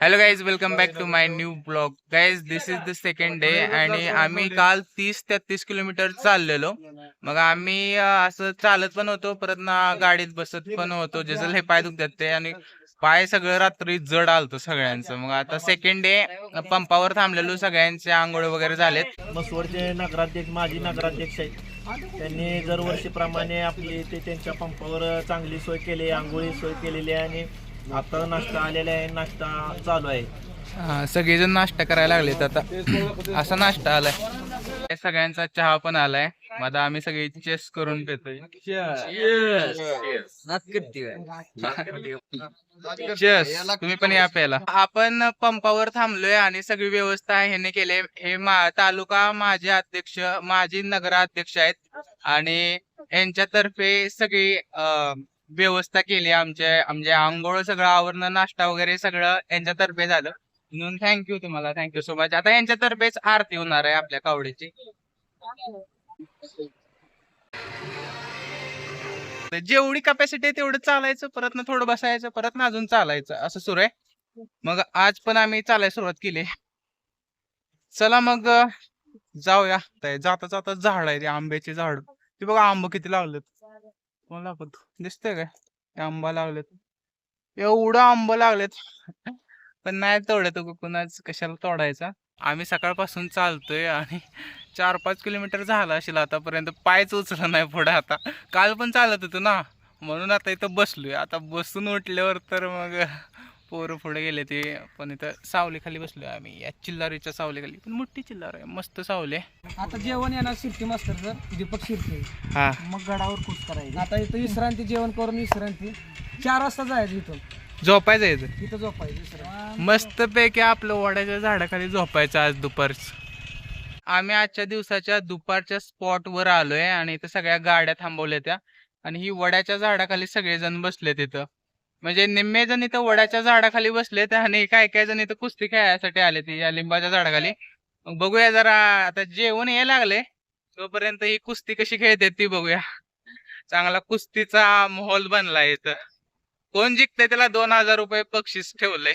Hello guys welcome back to my new blog guys this is the second day आणि आम्ही काल तीस तेहतीस किलोमीटर चाललेलो. मग आम्ही असं चालत पण होतो परत ना गाडीत बसत पण होतो. जसं हे पाय दुखतात ते आणि पाय सगळं रात्री जड आलतो सगळ्यांचं. मग आता सेकंड डे पंपावर थांबलेलो सगळ्यांचे आंघोळ वगैरे झालेत. मसवडचे नगराध्यक्ष माजी नगराध्यक्ष आहेत. त्यांनी दरवर्षीप्रमाणे आपली ते त्यांच्या पंपावर चांगली सोय केली आंघोळी सोय केलेली आहे आणि आता नाश्ता आलेला आहे नाश्ता चालू आहे. हा, सगळेजण नाश्ता करायला लागलेत आता असा नाश्ता आलाय. सगळ्यांचा चहा पण आलाय. मग आता आम्ही सगळे चेस करून पितोय Cheers. तुम्ही पण या प्यायला. आपण पंपावर थांबलोय आणि सगळी व्यवस्था ह्याने केले. हे मा- तालुका माझे अध्यक्ष माजी नगराध्यक्ष आहेत. आणि यांच्यातर्फे सगळी अं, व्यवस्था केली आमच्या म्हणजे आंघोळ सगळं आवरणं नाश्ता वगैरे सगळं यांच्यातर्फे झालं. म्हणून थँक्यू तुम्हाला थँक्यू सो मच आता यांच्यातर्फेच आरती होणार आहे आपल्या कावडीची जेवढी कपॅसिटी आहे तेवढं चालायचं परत ना थोडं बसायचं परत ना अजून चालायचं. असं सुरू आहे. मग आज पण आम्ही चालायला सुरुवात केली. चला मग जाऊया. जाता जाता झाड आहे ते आंब्याचे झाड. ते बघा आंब किती लावलेत. कोण लागत दिसतंय काय? ते आंबा लागलेत. एवढं आंब लागलेत. पण नाही तोडत कोणाच. कशाला तोडायचा? आम्ही सकाळपासून चालतोय आणि चार पाच किलोमीटर झाला असेल आतापर्यंत. पायच उचलं नाही पुढे आता. काल पण चालत होतो ना. म्हणून आता इथं बसलोय. आता बसून उठल्यावर तर मग पोरं पुढे गेले ते पण इथं सावलीखाली बसलोय आम्ही. या चिल्लारीच्या सावलीखाली. पण मोठी चिल्लार आहे मस्त सावली आहे. आता जेवण येणार शिर्के मास्टरचं दीपक शिर्के हा. मग गडावर कुच करायची. आता इथं विश्रांती जेवण करून विश्रांती. चार वाजता जायचं इथून. झोपायचं आहे इथं. इथं झोपायचं विश्रांती. मस्त पैकी आपलं वड्याच्या झाडाखाली झोपायचं आज दुपारच. आम्ही आजच्या दिवसाच्या दुपारच्या स्पॉट वर आलोय आणि इथं सगळ्या गाड्या थांबवल्या त्या. आणि ही वड्याच्या झाडाखाली सगळेजण बसले तिथं म्हणजे निम्मे जण इथं वड्याच्या झाडाखाली बसलेत आणि काय काय जण इथं कुस्ती खेळायसाठी आले ती या लिंबाच्या झाडाखाली. बघूया जरा आता जेवण हे लागले तोपर्यंत ही कुस्ती कशी खेळते ती बघूया. चांगला कुस्तीचा माहोल बनला इथं. कोण जिंकते त्याला दोन हजार रुपये बक्षीस ठेवलंय.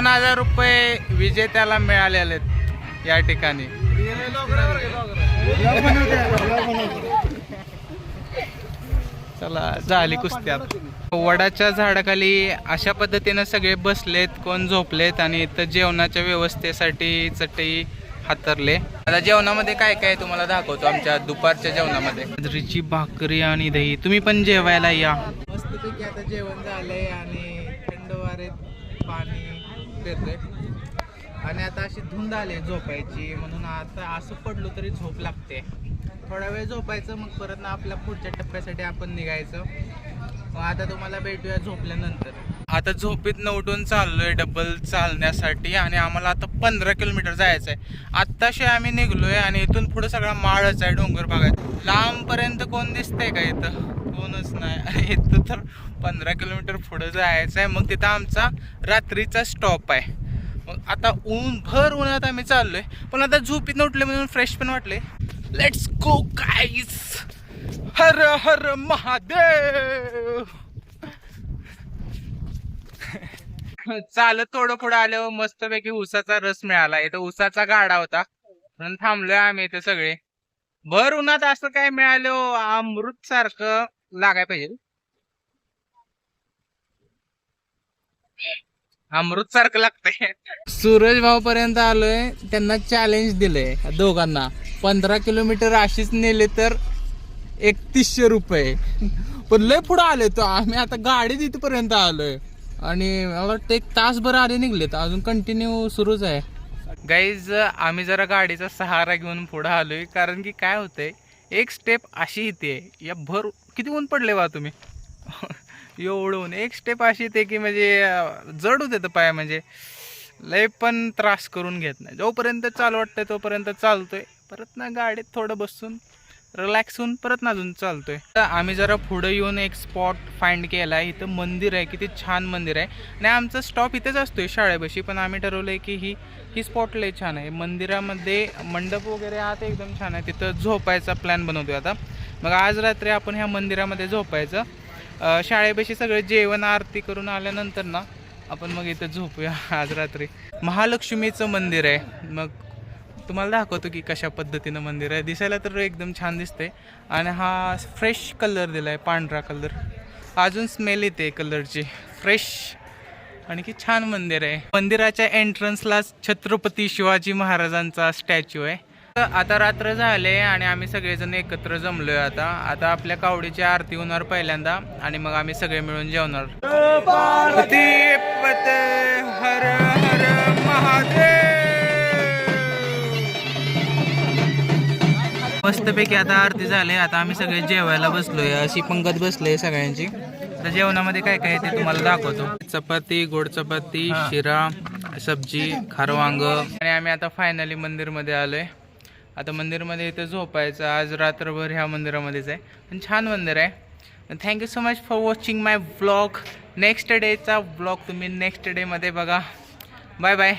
दोन हजार रुपये विजेत्याला मिळालेले आहेत या ठिकाणी. चला झाली कुस्त्यात वडाच्या झाडाखाली अशा पद्धतीनं सगळे बसलेत कोण झोपलेत आणि इथं जेवणाच्या व्यवस्थेसाठी चटई हातरले. आता जेवणामध्ये काय काय तुम्हाला दाखवतो आमच्या दुपारच्या जेवणामध्ये? बाजरीची भाकरी आणि दही. तुम्ही पण जेवायला या. मस्तपैकी आता जेवण झालंय आणि थंड वारे पाणी देतोय. आणि आता अशी धुंद आली आहे झोपायची म्हणून आता असं पडलो तरी झोप लागते. थोडा वेळ झोपायचं मग परत ना आपल्या पुढच्या टप्प्यासाठी आपण निघायचं. मग आता तुम्हाला भेटूया झोपल्यानंतर. आता झोपेत उठून चाललोय डबल चालण्यासाठी आणि आम्हाला आता पंधरा किलोमीटर जायचं आहे आत्ताशी आम्ही निघलोय आणि इथून पुढे सगळा माळच आहे डोंगर भागात. लांब पर्यंत कोण दिसतंय का इथं? कोणच नाही. आणि इथं तर पंधरा किलोमीटर पुढं जायचं आहे. मग तिथं आमचा रात्रीचा स्टॉप आहे. मग आता ऊन भर उन्हात आम्ही चाललोय. पण आता झोपीत उठले म्हणून फ्रेश पण वाटले लेट्स गो गाईस हर हर महादेव! चालत थोडं पुढं आल्यावर मस्तपैकी उसाचा रस मिळाला. इथं उसाचा गाडा होता. म्हणून थांबलोय आम्ही इथे सगळे. भर उन्हात असं काय मिळालं? अमृत सारखं लागाय पाहिजे. अमृत सारखं लागतंय. सूरज भाऊ पर्यंत आलोय त्यांना चॅलेंज दिलंय दोघांना. पंधरा किलोमीटर अशीच नेले तर एकतीसशे रुपये. पण लय पुढे आले तो. आम्ही आता गाडी तिथपर्यंत आलोय. आणि मला वाटतं एक तासभर आले निघलेत. अजून कंटिन्यू सुरूच आहे. गाईज आम्ही जरा गाडीचा सहारा घेऊन पुढे आलोय. कारण की काय होतंय एक स्टेप अशी येते या भर किती ऊन पडले बा तुम्ही? एवढं ऊन. एक स्टेप अशी येते की म्हणजे जडू जड होते तर पाय म्हणजे. लय पण त्रास करून घेत नाही. जोपर्यंत चालू वाटतंय तोपर्यंत चालतोय. परत ना गाडीत थोडं बसून रिलॅक्स होऊन परत ना अजून चालतोय. तर आम्ही जरा पुढे येऊन एक स्पॉट फाइंड केला आहे इथं मंदिर आहे किती छान मंदिर आहे. आणि आमचा स्टॉप इथेच असतोय शाळेपाशी पण आम्ही ठरवलंय की ही ही स्पॉट लय छान आहे. मंदिरामध्ये मंडप वगैरे आत एकदम छान आहे. तिथं झोपायचा प्लॅन बनवतोय आता. मग आज रात्री आपण ह्या मंदिरामध्ये झोपायचं. शाळेपाशी सगळे जेवण आरती करून आल्यानंतर ना आपण मग इथं झोपूया. आज रात्री. महालक्ष्मीचं मंदिर आहे. मग तुम्हाला दाखवतो की कशा पद्धतीनं मंदिर आहे. दिसायला तर एकदम छान दिसते आणि हा फ्रेश कलर दिला आहे पांढरा कलर अजून स्मेल येते कलरची फ्रेश आणखी छान मंदिर आहे. मंदिराच्या एंट्रन्सला छत्रपती शिवाजी महाराजांचा स्टॅच्यू आहे. आता रात्र झाले आणि आम्ही सगळेजण एकत्र जमलोय आता. आता आपल्या कावडीची आरती होणार पहिल्यांदा आणि मग आम्ही सगळे मिळून जेवणार. हर हर महादेव. मस्तपैकी आता आरती झाली. आता आम्ही सगळे जेवायला बसलोय. अशी पंगत बसलोय सगळ्यांची. तर जेवणामध्ये काय काय ते तुम्हाला दाखवतो. चपाती गोड चपाती शिरा सब्जी खारं वांग आणि आम्ही आता फायनली मंदिरमध्ये आलोय. आता मंदिरमध्ये इथं झोपायचं आज रात्रभर ह्या मंदिरामध्येच आहे. पण छान मंदिर आहे. Thank you so much for watching my blog next डेचा blog तुम्ही नेक्स्ट डेमध्ये बघा. Bye bye